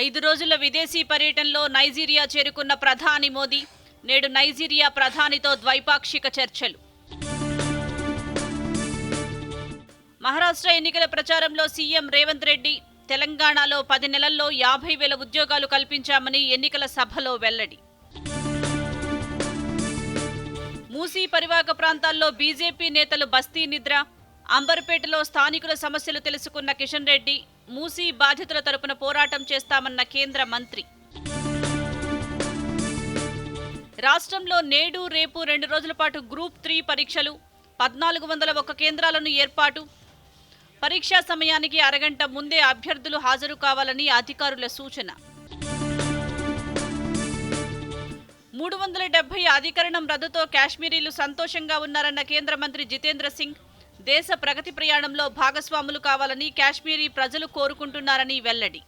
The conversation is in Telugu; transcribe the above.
ఐదు రోజుల విదేశీ పర్యటనలో నైజీరియా చేరుకున్న ప్రధాని మోదీ నేడు నైజీరియా ప్రధానితో ద్వైపాక్షిక చర్చలు. మహారాష్ట్ర ఎన్నికల ప్రచారంలో సీఎం రేవంత్ రెడ్డి తెలంగాణలో పది నెలల్లో యాభై వేల ఉద్యోగాలు కల్పించామని ఎన్నికల సభలో వెల్లడి. మూసీ పరివాహక ప్రాంతాల్లో బీజేపీ నేతలు బస్తీ నిద్ర అంబర్పేటలో స్థానికుల సమస్యలు తెలుసుకున్న కిషన్ రెడ్డి మూసీ బాధితుల తరపున పోరాటం చేస్తామన్న కేంద్ర మంత్రి. రాష్ట్రంలో నేడు రేపు రెండు రోజుల పాటు గ్రూప్ త్రీ పరీక్షలు పద్నాలుగు వందల ఒక్క కేంద్రాలను ఏర్పాటు. పరీక్షా సమయానికి అరగంట ముందే అభ్యర్థులు హాజరు కావాలని అధికారుల సూచన. మూడు వందల డెబ్బై అధికరణం రద్దుతో కాశ్మీరీలు సంతోషంగా ఉన్నారన్న కేంద్ర మంత్రి జితేంద్ర సింగ్ దేశ ప్రగతి ప్రయాణంలో భాగస్వాములు కావాలని కాశ్మీరీ ప్రజలు కోరుకుంటున్నారని వెల్లడి.